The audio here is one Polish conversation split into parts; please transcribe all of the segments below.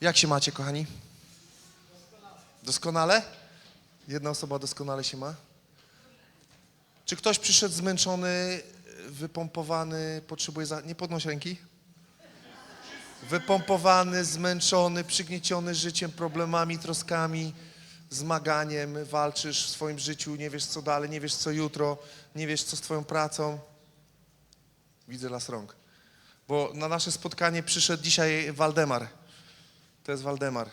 Jak się macie, kochani? Doskonale? Jedna osoba doskonale się ma? Czy ktoś przyszedł zmęczony, wypompowany, potrzebuje za... Nie podnoś ręki. Wypompowany, zmęczony, przygnieciony życiem, problemami, troskami, zmaganiem, walczysz w swoim życiu, nie wiesz co dalej, nie wiesz co jutro, nie wiesz co z twoją pracą. Widzę las rąk. Bo na nasze spotkanie przyszedł dzisiaj Waldemar. To jest Waldemar.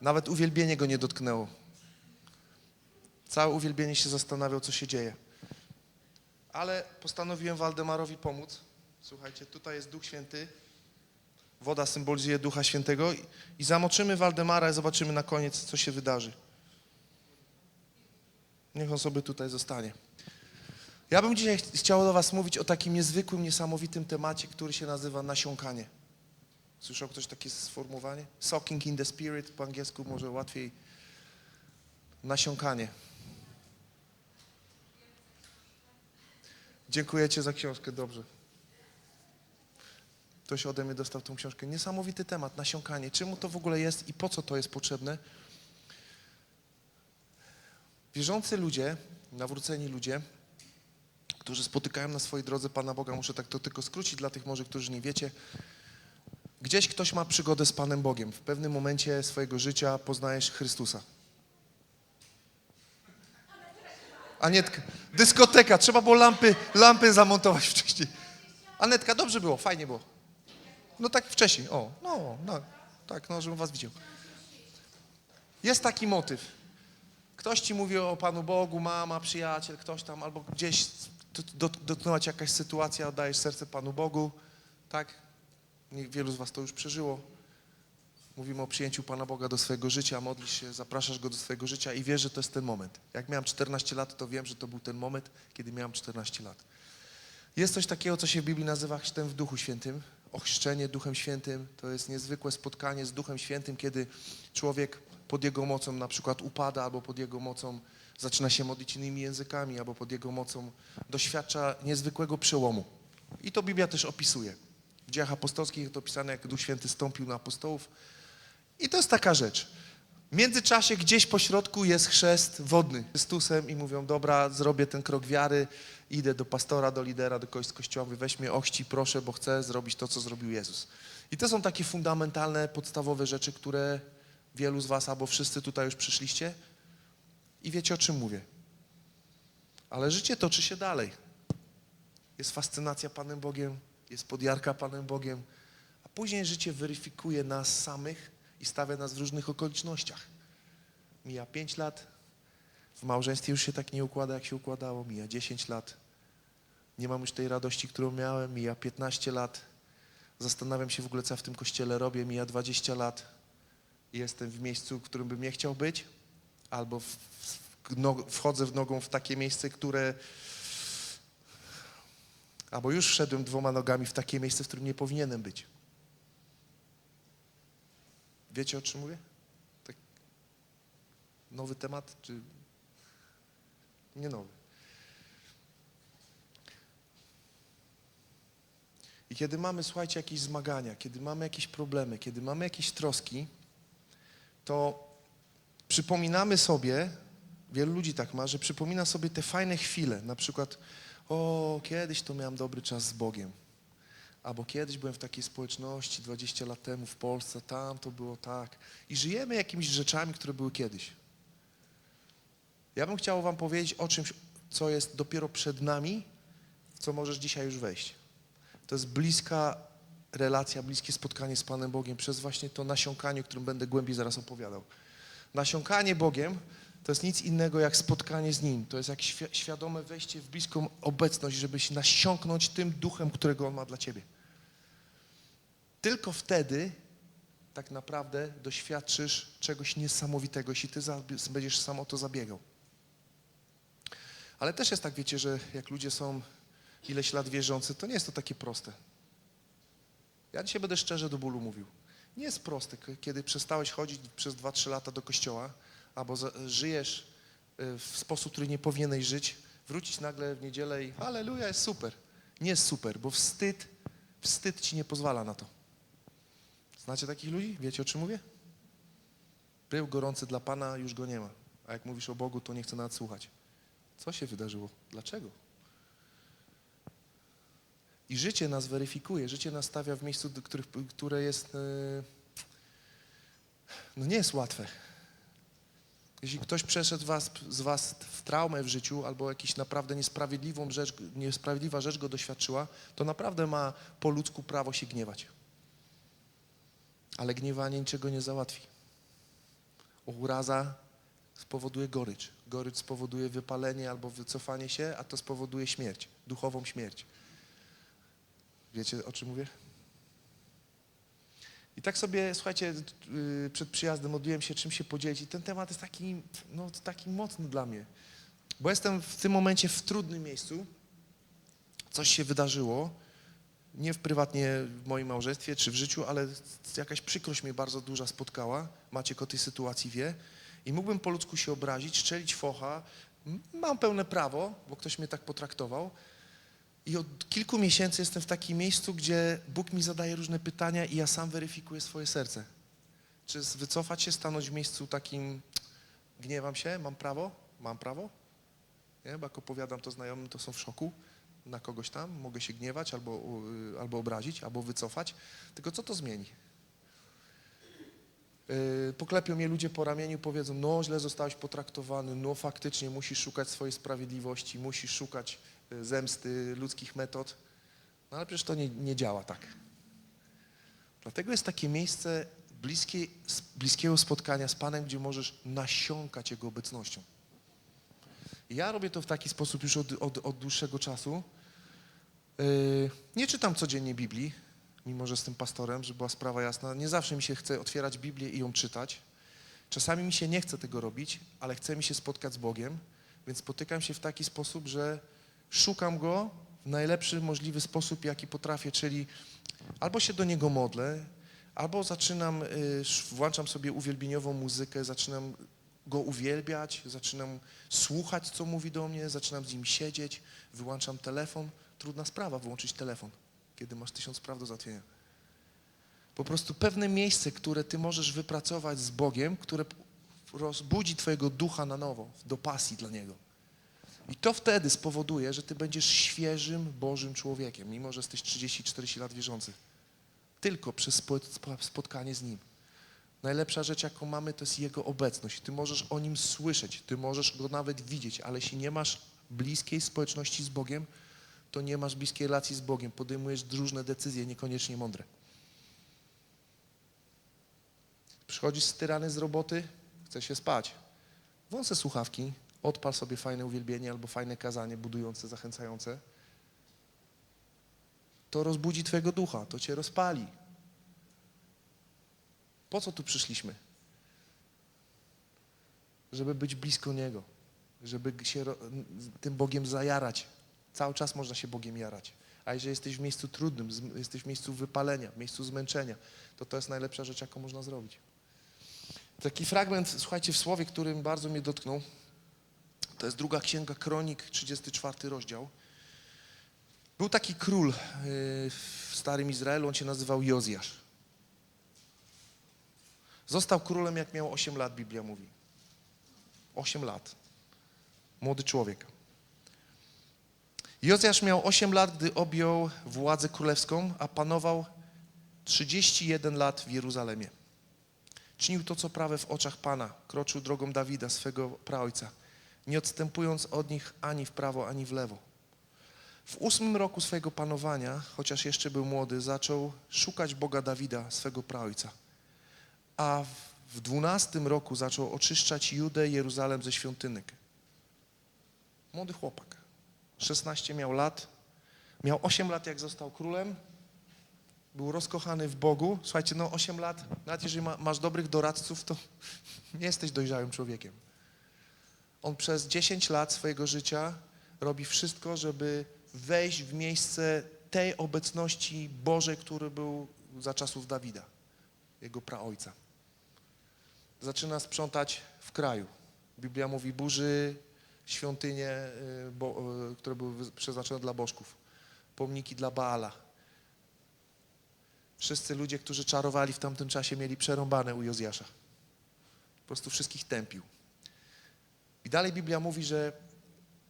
Nawet uwielbienie go nie dotknęło. Całe uwielbienie się zastanawiał, co się dzieje. Ale postanowiłem Waldemarowi pomóc. Słuchajcie, tutaj jest Duch Święty. Woda symbolizuje Ducha Świętego. I- zamoczymy Waldemara i zobaczymy na koniec, co się wydarzy. Niech on sobie tutaj zostanie. Ja bym dzisiaj ch- chciał do Was mówić o takim niezwykłym, niesamowitym temacie, który się nazywa nasiąkanie. Słyszał ktoś takie sformułowanie? Soaking in the spirit, po angielsku może łatwiej. Nasiąkanie. Dziękuję Ci za książkę, dobrze. Ktoś ode mnie dostał tą książkę. Niesamowity temat, nasiąkanie. Czemu to w ogóle jest i po co to jest potrzebne? Wierzący ludzie, nawróceni ludzie, którzy spotykają na swojej drodze Pana Boga, muszę tak to tylko skrócić dla tych może, którzy nie wiecie. Gdzieś ktoś ma przygodę z Panem Bogiem. W pewnym momencie swojego życia poznajesz Chrystusa. Anietka, dyskoteka, trzeba było lampy, lampy zamontować wcześniej. Anetka, dobrze było, fajnie było. No tak wcześniej, o, no, no, tak, no, żebym was widział. Jest taki motyw. Ktoś ci mówi o Panu Bogu, mama, przyjaciel, ktoś tam, albo gdzieś do- do- dotknęła cię jakaś sytuacja, oddajesz serce Panu Bogu, tak? Wielu z was to już przeżyło. Mówimy o przyjęciu Pana Boga do swojego życia, modlisz się, zapraszasz Go do swojego życia i wiesz, że to jest ten moment. Jak miałem 14 lat, to wiem, że to był ten moment, kiedy miałem 14 lat. Jest coś takiego, co się w Biblii nazywa chrztem w Duchu Świętym. Ochrzczenie Duchem Świętym to jest niezwykłe spotkanie z Duchem Świętym, kiedy człowiek pod Jego mocą na przykład upada, albo pod Jego mocą zaczyna się modlić innymi językami, albo pod Jego mocą doświadcza niezwykłego przełomu. I to Biblia też opisuje. W dziejach apostolskich jest opisane, jak Duch Święty stąpił na apostołów. I to jest taka rzecz. W międzyczasie gdzieś po środku jest chrzest wodny Chrystusem i mówią, dobra, zrobię ten krok wiary, idę do pastora, do lidera, do kogoś z kościoła, mówię, weź mnie ochci, proszę, bo chcę zrobić to, co zrobił Jezus. I to są takie fundamentalne, podstawowe rzeczy, które wielu z was albo wszyscy tutaj już przyszliście i wiecie, o czym mówię. Ale życie toczy się dalej. Jest fascynacja Panem Bogiem, jest podjarka Panem Bogiem, a później życie weryfikuje nas samych i stawia nas w różnych okolicznościach. Mija 5 lat, w małżeństwie już się tak nie układa, jak się układało, mija 10 lat. Nie mam już tej radości, którą miałem, mija 15 lat. Zastanawiam się w ogóle, co w tym kościele robię, mija 20 lat. Jestem w miejscu, w którym bym nie chciał być, albo w, w, no, wchodzę w nogą w takie miejsce, które albo już wszedłem dwoma nogami w takie miejsce, w którym nie powinienem być. Wiecie o czym mówię? Tak nowy temat, czy nie nowy? I kiedy mamy, słuchajcie, jakieś zmagania, kiedy mamy jakieś problemy, kiedy mamy jakieś troski, to przypominamy sobie, wielu ludzi tak ma, że przypomina sobie te fajne chwile, na przykład, o, kiedyś to miałem dobry czas z Bogiem. Albo kiedyś byłem w takiej społeczności 20 lat temu w Polsce, tam to było tak. I żyjemy jakimiś rzeczami, które były kiedyś. Ja bym chciał Wam powiedzieć o czymś, co jest dopiero przed nami, w co możesz dzisiaj już wejść. To jest bliska relacja, bliskie spotkanie z Panem Bogiem przez właśnie to nasiąkanie, o którym będę głębiej zaraz opowiadał. Nasiąkanie Bogiem to jest nic innego jak spotkanie z Nim. To jest jak świ- świadome wejście w bliską obecność, żeby się nasiąknąć tym duchem, którego On ma dla Ciebie. Tylko wtedy tak naprawdę doświadczysz czegoś niesamowitego, jeśli Ty będziesz sam o to zabiegał. Ale też jest tak, wiecie, że jak ludzie są ileś lat wierzący, to nie jest to takie proste. Ja dzisiaj będę szczerze do bólu mówił. Nie jest proste, kiedy przestałeś chodzić przez 2-3 lata do kościoła, albo żyjesz y, w sposób, który nie powinieneś żyć, wrócić nagle w niedzielę i halleluja, jest super. Nie jest super, bo wstyd, wstyd ci nie pozwala na to. Znacie takich ludzi? Wiecie o czym mówię? Był gorący dla Pana, już go nie ma. A jak mówisz o Bogu, to nie chce nawet słuchać. Co się wydarzyło? Dlaczego? I życie nas weryfikuje, życie nas stawia w miejscu, które jest, e, no nie jest łatwe. Jeśli ktoś przeszedł was, z was w traumę w życiu albo jakiś naprawdę niesprawiedliwą rzecz, niesprawiedliwa rzecz go doświadczyła, to naprawdę ma po ludzku prawo się gniewać. Ale gniewanie niczego nie załatwi. Uraza spowoduje gorycz. Gorycz spowoduje wypalenie albo wycofanie się, a to spowoduje śmierć, duchową śmierć. Wiecie, o czym mówię? I tak sobie, słuchajcie, yy, przed przyjazdem modliłem się, czym się podzielić. I ten temat jest taki, no, taki mocny dla mnie. Bo jestem w tym momencie w trudnym miejscu. Coś się wydarzyło. Nie w prywatnie w moim małżeństwie czy w życiu, ale jakaś przykrość mnie bardzo duża spotkała. Maciek o tej sytuacji wie. I mógłbym po ludzku się obrazić, szczelić focha. Mam pełne prawo, bo ktoś mnie tak potraktował. I od kilku miesięcy jestem w takim miejscu, gdzie Bóg mi zadaje różne pytania i ja sam weryfikuję swoje serce. Czy wycofać się, stanąć w miejscu takim, gniewam się, mam prawo? Mam prawo? Nie? Bo jak opowiadam to znajomym, to są w szoku na kogoś tam, mogę się gniewać albo, y, albo obrazić, albo wycofać. Tylko co to zmieni? Yy, Poklepią mnie ludzie po ramieniu, powiedzą, no źle zostałeś potraktowany, no faktycznie musisz szukać swojej sprawiedliwości, musisz szukać zemsty, ludzkich metod. No ale przecież to nie, nie działa tak. Dlatego jest takie miejsce bliskie, bliskiego spotkania z Panem, gdzie możesz nasiąkać Jego obecnością. Ja robię to w taki sposób już od, od, od dłuższego czasu. Yy, nie czytam codziennie Biblii, mimo że jestem pastorem, żeby była sprawa jasna. Nie zawsze mi się chce otwierać Biblię i ją czytać. Czasami mi się nie chce tego robić, ale chce mi się spotkać z Bogiem, więc spotykam się w taki sposób, że szukam Go w najlepszy możliwy sposób, jaki potrafię, czyli albo się do Niego modlę, albo zaczynam, y, włączam sobie uwielbieniową muzykę, zaczynam Go uwielbiać, zaczynam słuchać, co mówi do mnie, zaczynam z Nim siedzieć, wyłączam telefon. Trudna sprawa wyłączyć telefon, kiedy masz tysiąc spraw do załatwienia. Po prostu pewne miejsce, które Ty możesz wypracować z Bogiem, które rozbudzi Twojego ducha na nowo, do pasji dla Niego. I to wtedy spowoduje, że Ty będziesz świeżym Bożym człowiekiem, mimo że jesteś 30-40 lat wierzący. Tylko przez spo- spo- spotkanie z Nim. Najlepsza rzecz, jaką mamy, to jest Jego obecność. Ty możesz o Nim słyszeć, Ty możesz Go nawet widzieć, ale jeśli nie masz bliskiej społeczności z Bogiem, to nie masz bliskiej relacji z Bogiem. Podejmujesz różne decyzje, niekoniecznie mądre. Przychodzisz styrany z roboty, chce się spać. Wąsę słuchawki, odpal sobie fajne uwielbienie albo fajne kazanie budujące, zachęcające. To rozbudzi Twojego ducha, to Cię rozpali. Po co tu przyszliśmy? Żeby być blisko Niego, żeby się tym Bogiem zajarać. Cały czas można się Bogiem jarać. A jeżeli jesteś w miejscu trudnym, jesteś w miejscu wypalenia, w miejscu zmęczenia, to to jest najlepsza rzecz, jaką można zrobić. Taki fragment, słuchajcie, w słowie, którym bardzo mnie dotknął, to jest druga księga Kronik, 34 rozdział. Był taki król yy, w Starym Izraelu, on się nazywał Jozjasz. Został królem, jak miał 8 lat, Biblia mówi. 8 lat. Młody człowiek. Jozjasz miał 8 lat, gdy objął władzę królewską, a panował 31 lat w Jeruzalemie. Czynił to, co prawe w oczach Pana, kroczył drogą Dawida, swego praojca, nie odstępując od nich ani w prawo, ani w lewo. W ósmym roku swojego panowania, chociaż jeszcze był młody, zaczął szukać Boga Dawida, swego praojca. A w- dwunastym roku zaczął oczyszczać Judę Jeruzalem ze świątynek. Młody chłopak. 16 miał lat. Miał 8 lat, jak został królem. Był rozkochany w Bogu. Słuchajcie, no 8 lat, nawet jeżeli ma, masz dobrych doradców, to nie jesteś dojrzałym człowiekiem. On przez 10 lat swojego życia robi wszystko, żeby wejść w miejsce tej obecności Bożej, który był za czasów Dawida, jego praojca. Zaczyna sprzątać w kraju. Biblia mówi, burzy świątynie, y, bo, y, które były przeznaczone dla bożków, pomniki dla Baala. Wszyscy ludzie, którzy czarowali w tamtym czasie, mieli przerąbane u Jozjasza. Po prostu wszystkich tępił. I dalej Biblia mówi, że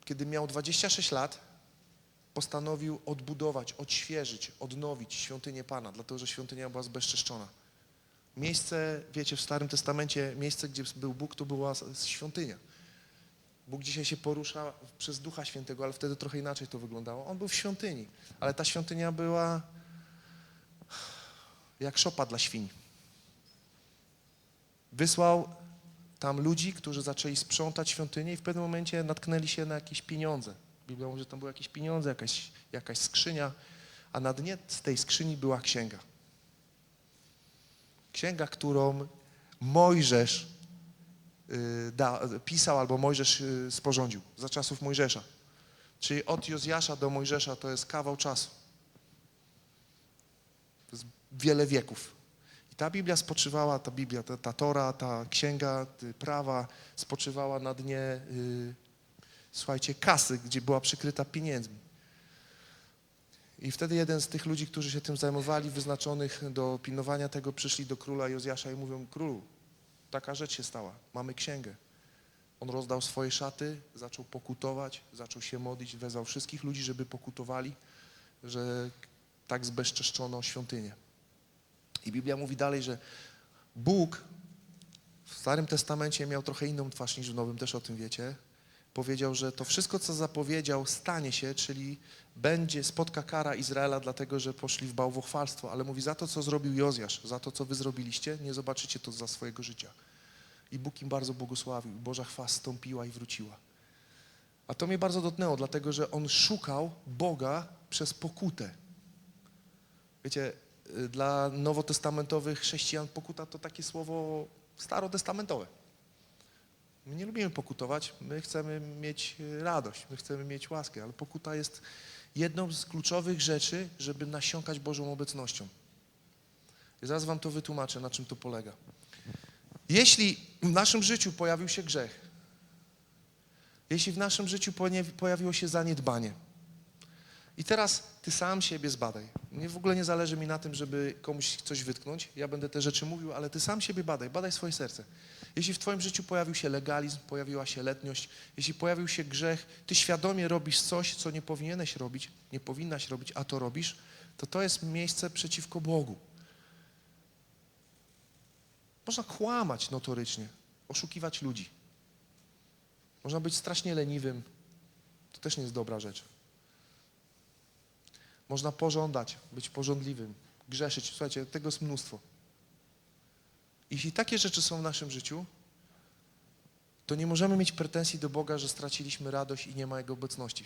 kiedy miał 26 lat, postanowił odbudować, odświeżyć, odnowić świątynię Pana, dlatego że świątynia była zbezczeszczona. Miejsce, wiecie, w Starym Testamencie, miejsce, gdzie był Bóg, to była świątynia. Bóg dzisiaj się porusza przez Ducha Świętego, ale wtedy trochę inaczej to wyglądało. On był w świątyni, ale ta świątynia była jak szopa dla świń. Wysłał tam ludzi, którzy zaczęli sprzątać świątynię i w pewnym momencie natknęli się na jakieś pieniądze. Biblia mówi, że tam były jakieś pieniądze, jakaś, jakaś skrzynia, a na dnie z tej skrzyni była księga. Księga, którą Mojżesz y, da, pisał albo Mojżesz y, sporządził za czasów Mojżesza. Czyli od Jozjasza do Mojżesza to jest kawał czasu. To jest wiele wieków. I ta Biblia spoczywała, ta Biblia, ta, ta Tora, ta księga prawa spoczywała na dnie, y, słuchajcie, kasy, gdzie była przykryta pieniędzmi. I wtedy jeden z tych ludzi, którzy się tym zajmowali, wyznaczonych do pilnowania tego, przyszli do króla Jozjasza i mówią, królu, taka rzecz się stała, mamy księgę. On rozdał swoje szaty, zaczął pokutować, zaczął się modlić, wezwał wszystkich ludzi, żeby pokutowali, że tak zbezczeszczono świątynię. I Biblia mówi dalej, że Bóg w Starym Testamencie miał trochę inną twarz niż w Nowym, też o tym wiecie. Powiedział, że to wszystko, co zapowiedział, stanie się, czyli będzie, spotka kara Izraela, dlatego że poszli w bałwochwalstwo. Ale mówi, za to, co zrobił Jozjasz, za to, co wy zrobiliście, nie zobaczycie to za swojego życia. I Bóg im bardzo błogosławił. Boża chwała stąpiła i wróciła. A to mnie bardzo dotknęło, dlatego że on szukał Boga przez pokutę. Wiecie, dla nowotestamentowych chrześcijan pokuta to takie słowo starotestamentowe. My nie lubimy pokutować, my chcemy mieć y, radość, my chcemy mieć łaskę, ale pokuta jest jedną z kluczowych rzeczy, żeby nasiąkać Bożą obecnością. I zaraz wam to wytłumaczę, na czym to polega. Jeśli w naszym życiu pojawił się grzech, jeśli w naszym życiu pojawiło się zaniedbanie, i teraz ty sam siebie zbadaj. Mnie w ogóle nie zależy mi na tym, żeby komuś coś wytknąć. Ja będę te rzeczy mówił, ale ty sam siebie badaj, badaj swoje serce. Jeśli w twoim życiu pojawił się legalizm, pojawiła się letniość, jeśli pojawił się grzech, ty świadomie robisz coś, co nie powinieneś robić, nie powinnaś robić, a to robisz, to to jest miejsce przeciwko Bogu. Można kłamać notorycznie, oszukiwać ludzi. Można być strasznie leniwym. To też nie jest dobra rzecz. Można pożądać, być pożądliwym, grzeszyć. Słuchajcie, tego jest mnóstwo. Jeśli takie rzeczy są w naszym życiu, to nie możemy mieć pretensji do Boga, że straciliśmy radość i nie ma Jego obecności.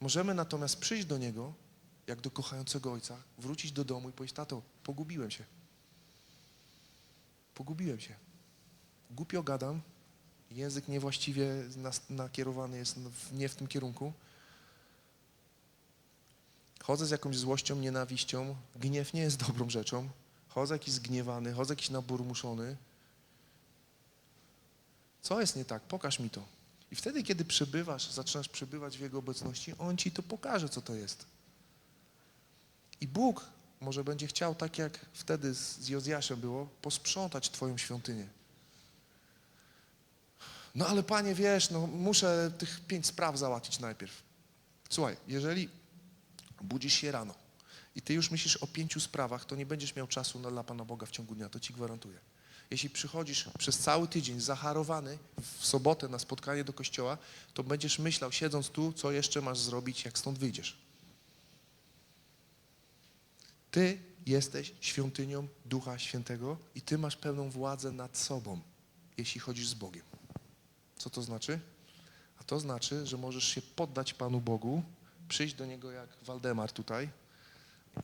Możemy natomiast przyjść do Niego, jak do kochającego Ojca, wrócić do domu i powiedzieć, tato, pogubiłem się. Pogubiłem się. Głupio gadam, język niewłaściwie nakierowany jest nie w tym kierunku. Chodzę z jakąś złością, nienawiścią. Gniew nie jest dobrą rzeczą. Chodzę jakiś zgniewany, chodzę jakiś naburmuszony. Co jest nie tak? Pokaż mi to. I wtedy, kiedy przebywasz, zaczynasz przebywać w Jego obecności, On ci to pokaże, co to jest. I Bóg może będzie chciał, tak jak wtedy z Jozjaszem było, posprzątać Twoją świątynię. No ale Panie, wiesz, no muszę tych pięć spraw załatwić najpierw. Słuchaj, jeżeli budzisz się rano i ty już myślisz o pięciu sprawach, to nie będziesz miał czasu na- dla Pana Boga w ciągu dnia, to ci gwarantuję. Jeśli przychodzisz przez cały tydzień zacharowany w sobotę na spotkanie do kościoła, to będziesz myślał, siedząc tu, co jeszcze masz zrobić, jak stąd wyjdziesz. Ty jesteś świątynią Ducha Świętego i ty masz pełną władzę nad sobą, jeśli chodzisz z Bogiem. Co to znaczy? A to znaczy, że możesz się poddać Panu Bogu, przyjść do Niego jak Waldemar tutaj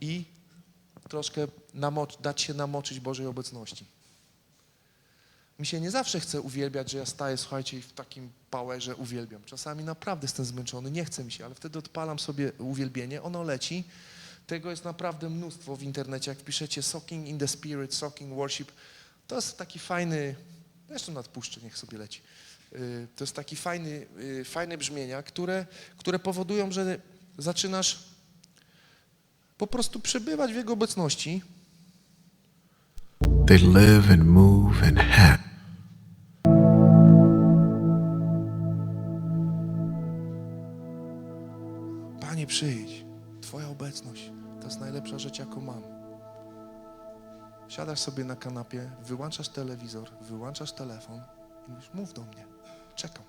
i troszkę dać się namoczyć Bożej obecności. Mi się nie zawsze chce uwielbiać, że ja staję, słuchajcie, i w takim powerze uwielbiam. Czasami naprawdę jestem zmęczony, nie chce mi się, ale wtedy odpalam sobie uwielbienie, ono leci. Tego jest naprawdę mnóstwo w internecie. Jak wpiszecie Soaking in the Spirit, Soaking Worship, to jest taki fajny, zresztą nadpuszczę, niech sobie leci. Y, To jest taki fajny, y, fajne brzmienia, które, które powodują, że zaczynasz po prostu przebywać w Jego obecności, They live and move and have. Panie, przyjdź. Twoja obecność to jest najlepsza rzecz, jaką mam. Siadasz sobie na kanapie, wyłączasz telewizor, wyłączasz telefon i mówisz, mów do mnie. Czekam.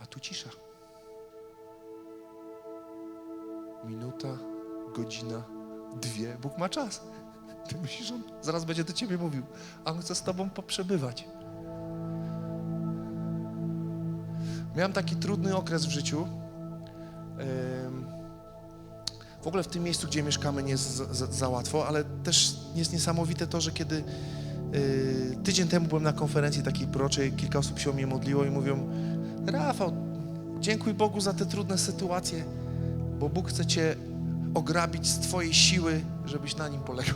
A tu cisza. Minuta, godzina, dwie. Bóg ma czas. Ty myślisz, on zaraz będzie do ciebie mówił, a on chce z tobą poprzebywać. Miałem taki trudny okres w życiu. W ogóle w tym miejscu, gdzie mieszkamy, nie jest za łatwo, ale też jest niesamowite to, że kiedy y, tydzień temu byłem na konferencji takiej proroczej, kilka osób się o mnie modliło i mówią Rafał, dziękuj Bogu za te trudne sytuacje, bo Bóg chce Cię ograbić z Twojej siły, żebyś na Nim polegał.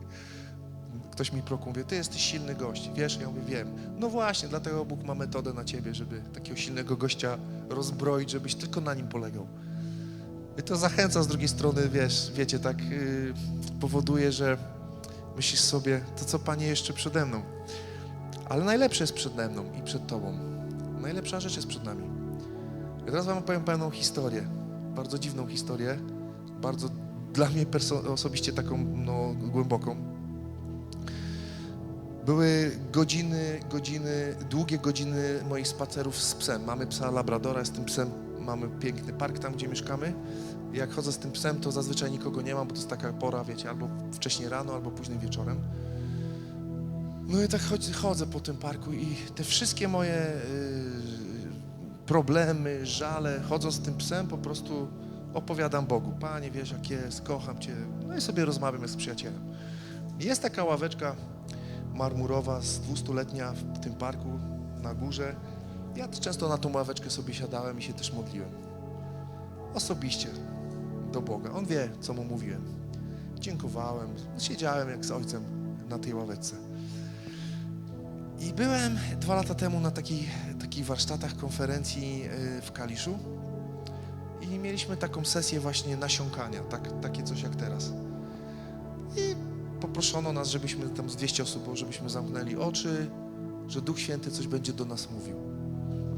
Ktoś mi prokł, mówi, Ty jesteś silny gość, wiesz? Ja mówię, wiem. No właśnie, dlatego Bóg ma metodę na Ciebie, żeby takiego silnego gościa rozbroić, żebyś tylko na Nim polegał. I to zachęca z drugiej strony, wiesz, wiecie, tak yy, powoduje, że myślisz sobie, to co Panie jeszcze przede mną. Ale najlepsze jest przede mną i przed Tobą. Najlepsza rzecz jest przed nami. I teraz Wam opowiem pewną historię, bardzo dziwną historię, bardzo dla mnie osobiście taką no, głęboką. Były godziny, godziny, długie godziny moich spacerów z psem. Mamy psa Labradora, z tym psem mamy piękny park tam, gdzie mieszkamy. Jak chodzę z tym psem, to zazwyczaj nikogo nie ma, bo to jest taka pora, wiecie, albo wcześniej rano, albo późnym wieczorem. No i tak chodzę, chodzę po tym parku i te wszystkie moje y, problemy, żale, chodząc z tym psem, po prostu opowiadam Bogu. Panie, wiesz jak jest, kocham Cię. No i sobie rozmawiam jak z przyjacielem. Jest taka ławeczka marmurowa z 200-letnia w tym parku na górze. Ja często na tą ławeczkę sobie siadałem i się też modliłem. Osobiście do Boga. On wie, co mu mówiłem. Dziękowałem. Siedziałem jak z ojcem na tej ławeczce. I byłem dwa lata temu na takich, takich warsztatach, konferencji y, w Kaliszu i mieliśmy taką sesję właśnie nasiąkania, tak, takie coś jak teraz. I poproszono nas, żebyśmy tam z 200 osób żebyśmy zamknęli oczy, że Duch Święty coś będzie do nas mówił.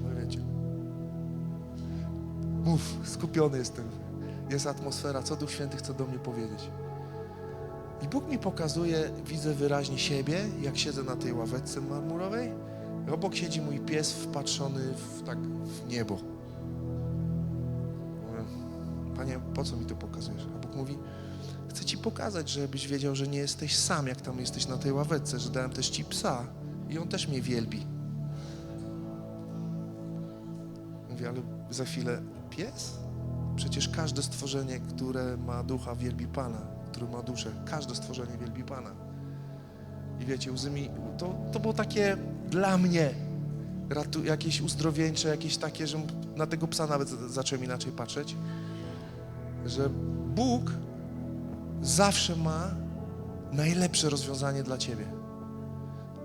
No wiecie. Mów, skupiony jestem. Jest atmosfera, co Duch Święty chce do mnie powiedzieć. I Bóg mi pokazuje, widzę wyraźnie siebie, jak siedzę na tej ławeczce marmurowej. Obok siedzi mój pies wpatrzony w, tak, w niebo. Mówię, Panie, po co mi to pokazujesz? A Bóg mówi, chcę Ci pokazać, żebyś wiedział, że nie jesteś sam, jak tam jesteś na tej ławeczce, że dałem też Ci psa i on też mnie wielbi. Mówię, ale za chwilę pies? Przecież każde stworzenie, które ma ducha, wielbi Pana, które ma duszę, każde stworzenie wielbi Pana. I wiecie, łzy mi, to, to było takie dla mnie ratu, jakieś uzdrowieńcze, jakieś takie, że na tego psa nawet zacząłem inaczej patrzeć, że Bóg zawsze ma najlepsze rozwiązanie dla Ciebie.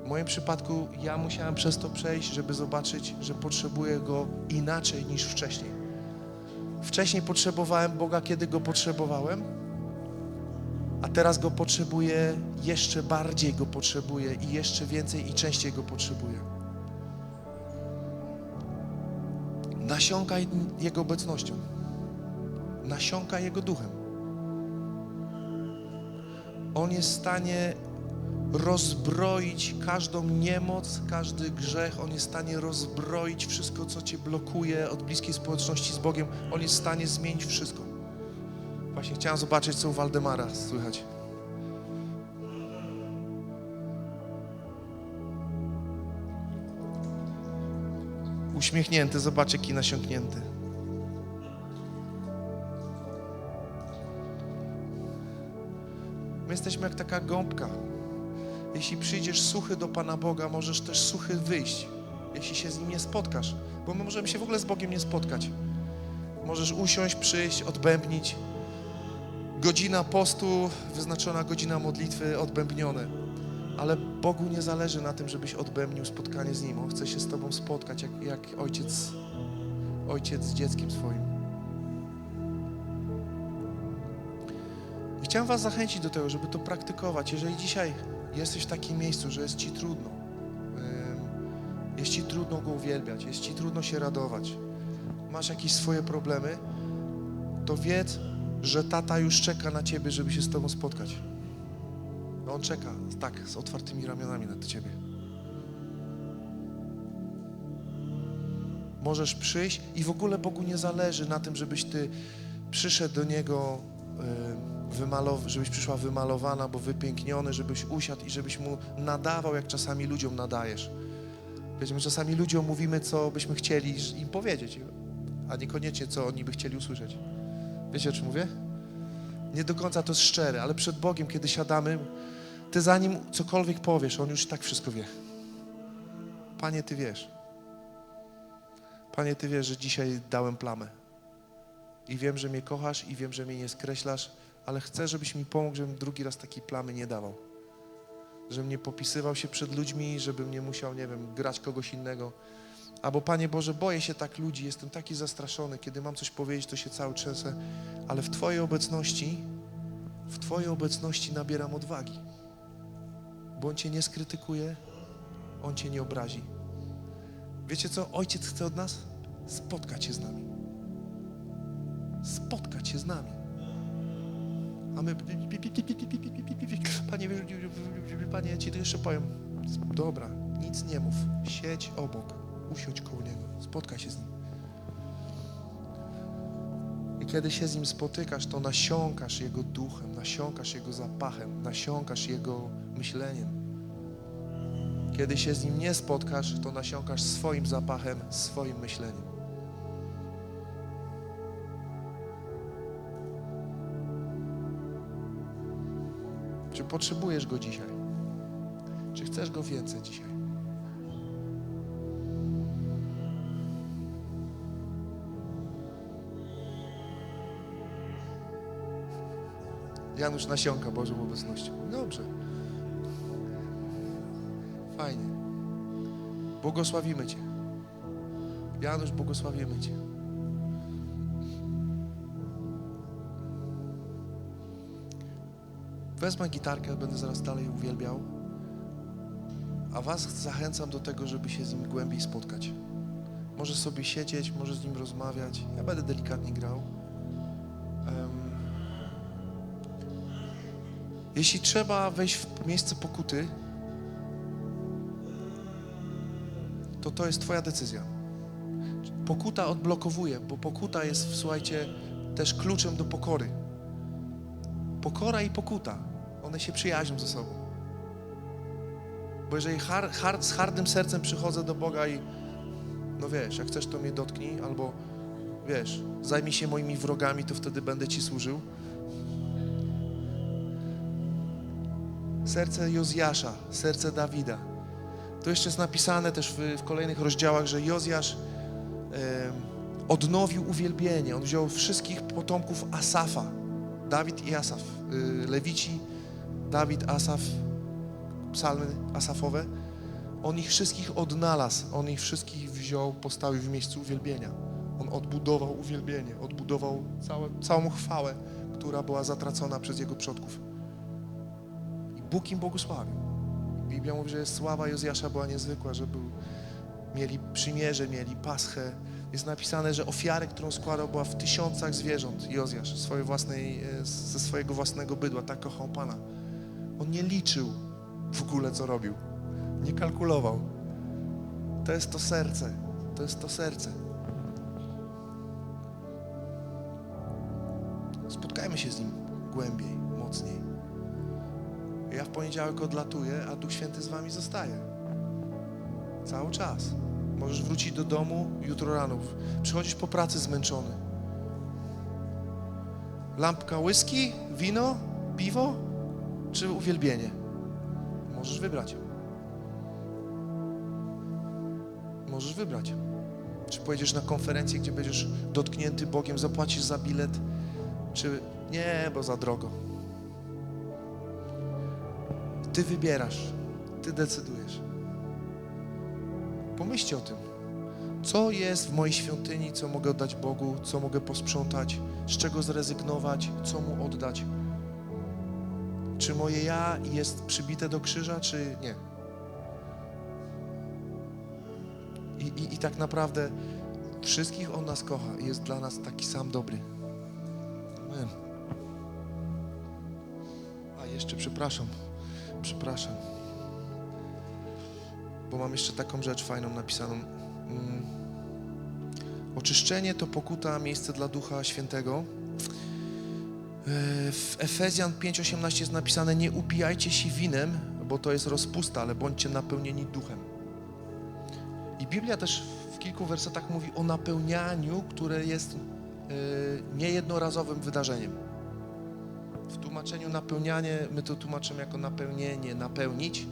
W moim przypadku ja musiałem przez to przejść, żeby zobaczyć, że potrzebuję Go inaczej niż wcześniej. Wcześniej potrzebowałem Boga, kiedy Go potrzebowałem, a teraz Go potrzebuję, jeszcze bardziej Go potrzebuję i jeszcze więcej i częściej Go potrzebuję. Nasiąkaj Jego obecnością. Nasiąkaj Jego duchem. On jest w stanie rozbroić każdą niemoc, każdy grzech. On jest w stanie rozbroić wszystko, co Cię blokuje od bliskiej społeczności z Bogiem. On jest w stanie zmienić wszystko. Właśnie chciałem zobaczyć, co u Waldemara słychać. Uśmiechnięty, zobacz jaki nasiąknięty. My jesteśmy jak taka gąbka. Jeśli przyjdziesz suchy do Pana Boga, możesz też suchy wyjść, jeśli się z Nim nie spotkasz, bo my możemy się w ogóle z Bogiem nie spotkać. Możesz usiąść, przyjść, odbębnić. Godzina postu, wyznaczona godzina modlitwy, odbębnione. Ale Bogu nie zależy na tym, żebyś odbębnił spotkanie z Nim. On chce się z Tobą spotkać, jak, jak ojciec, ojciec z dzieckiem swoim. Chciałem Was zachęcić do tego, żeby to praktykować. Jeżeli dzisiaj jesteś w takim miejscu, że jest Ci trudno, jest Ci trudno Go uwielbiać, jest Ci trudno się radować, masz jakieś swoje problemy, to wiedz, że tata już czeka na Ciebie, żeby się z Tobą spotkać. No on czeka, tak, z otwartymi ramionami na Ciebie. Możesz przyjść i w ogóle Bogu nie zależy na tym, żebyś Ty przyszedł do Niego, y, wymalow- żebyś przyszła wymalowana, bo wypiękniony, żebyś usiadł i żebyś Mu nadawał, jak czasami ludziom nadajesz. Wiecie, my czasami ludziom mówimy, co byśmy chcieli im powiedzieć, a niekoniecznie, co oni by chcieli usłyszeć. Wiecie, o czym mówię? Nie do końca to jest szczere, ale przed Bogiem, kiedy siadamy, Ty zanim cokolwiek powiesz, On już tak wszystko wie. Panie, Ty wiesz. Panie, Ty wiesz, że dzisiaj dałem plamę. I wiem, że mnie kochasz i wiem, że mnie nie skreślasz, ale chcę, żebyś mi pomógł, żebym drugi raz takiej plamy nie dawał. Żebym nie popisywał się przed ludźmi, żebym nie musiał, nie wiem, grać kogoś innego. Albo Panie Boże, boję się tak ludzi, jestem taki zastraszony, kiedy mam coś powiedzieć, to się cały trzęsę, ale w Twojej obecności, w Twojej obecności nabieram odwagi. Bo On Cię nie skrytykuje, On Cię nie obrazi. Wiecie co Ojciec chce od nas? Spotkać się z nami. Spotkać się z nami. A my, Panie, Panie, ja Ci to jeszcze powiem. Dobra, nic nie mów. Siedź obok, usiądź koło Niego, spotkaj się z Nim. I kiedy się z Nim spotykasz, to nasiąkasz Jego duchem, nasiąkasz Jego zapachem, nasiąkasz Jego myśleniem. Kiedy się z Nim nie spotkasz, to nasiąkasz swoim zapachem, swoim myśleniem. Czy potrzebujesz Go dzisiaj? Czy chcesz Go więcej dzisiaj? Janusz nasiąka Bożą obecnością. Dobrze. Fajnie. Błogosławimy Cię. Janusz, błogosławimy Cię. Wezmę gitarkę, będę zaraz dalej uwielbiał. A Was zachęcam do tego, żeby się z Nim głębiej spotkać. Może sobie siedzieć, może z Nim rozmawiać. Ja będę delikatnie grał. Jeśli trzeba wejść w miejsce pokuty, to to jest Twoja decyzja. Pokuta odblokowuje, bo pokuta jest, słuchajcie, też kluczem do pokory. Pokora i pokuta, one się przyjaźnią ze sobą. Bo jeżeli har, har, z hardym sercem przychodzę do Boga i no wiesz, jak chcesz to mnie dotknij, albo wiesz, zajmij się moimi wrogami, to wtedy będę Ci służył. Serce Jozjasza, serce Dawida. To jeszcze jest napisane też w, w kolejnych rozdziałach, że Jozjasz odnowił uwielbienie. On wziął wszystkich potomków Asafa. Dawid i Asaf. Y, Lewici, Dawid, Asaf, psalmy Asafowe. On ich wszystkich odnalazł. On ich wszystkich wziął, postawił w miejscu uwielbienia. On odbudował uwielbienie, odbudował całe, całą chwałę, która była zatracona przez jego przodków. Bóg im błogosławił. Biblia mówi, że sława Jozjasza była niezwykła, że był, mieli przymierze, mieli paschę. Jest napisane, że ofiarę, którą składał, była w tysiącach zwierząt Jozjasz, własnej, e, ze swojego własnego bydła. Tak kochał Pana. On nie liczył w ogóle, co robił. Nie kalkulował. To jest to serce. To jest to serce. Spotkajmy się z Nim głębiej, mocniej. Ja w poniedziałek odlatuję, a Duch Święty z Wami zostaje. Cały czas. Możesz wrócić do domu jutro rano. Przychodzisz po pracy zmęczony. Lampka whisky, wino, piwo czy uwielbienie? Możesz wybrać. Możesz wybrać. Czy pojedziesz na konferencję, gdzie będziesz dotknięty Bogiem, zapłacisz za bilet, czy nie, bo za drogo. Ty wybierasz, ty decydujesz. Pomyślcie o tym. Co jest w mojej świątyni, co mogę oddać Bogu, co mogę posprzątać, z czego zrezygnować, co Mu oddać. Czy moje ja jest przybite do krzyża, czy nie? I, i, I tak naprawdę wszystkich On nas kocha i jest dla nas taki sam dobry. Amen. A jeszcze przepraszam, przepraszam. Bo mam jeszcze taką rzecz fajną napisaną. Mm. Oczyszczenie to pokuta, miejsce dla Ducha Świętego. E, W Efezjan 5:18 jest napisane: Nie upijajcie się winem, bo to jest rozpusta, ale bądźcie napełnieni duchem. I Biblia też w kilku wersetach mówi o napełnianiu, które jest e, niejednorazowym wydarzeniem. Tłumaczeniu napełnianie, my to tłumaczymy jako napełnienie, napełnić,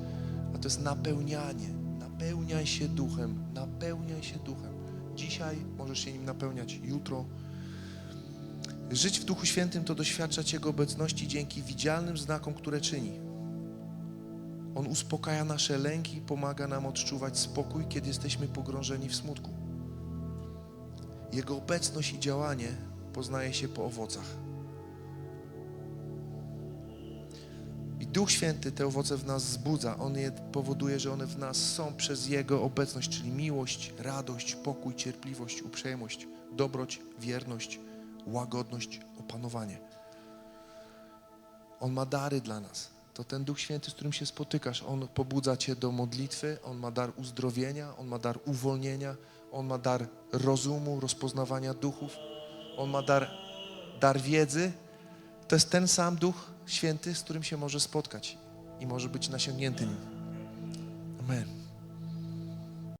a to jest napełnianie. Napełniaj się duchem, napełniaj się duchem. Dzisiaj możesz się nim napełniać, jutro. Żyć w Duchu Świętym to doświadczać Jego obecności dzięki widzialnym znakom, które czyni. On uspokaja nasze lęki i pomaga nam odczuwać spokój, kiedy jesteśmy pogrążeni w smutku. Jego obecność i działanie poznaje się po owocach. Duch Święty te owoce w nas wzbudza. On je powoduje, że one w nas są przez Jego obecność, czyli miłość, radość, pokój, cierpliwość, uprzejmość, dobroć, wierność, łagodność, opanowanie. On ma dary dla nas. To ten Duch Święty, z którym się spotykasz, On pobudza Cię do modlitwy, On ma dar uzdrowienia, On ma dar uwolnienia, On ma dar rozumu, rozpoznawania duchów, On ma dar, dar wiedzy. To jest ten sam Duch Święty, z którym się może spotkać i może być nasiągnięty nim. Amen.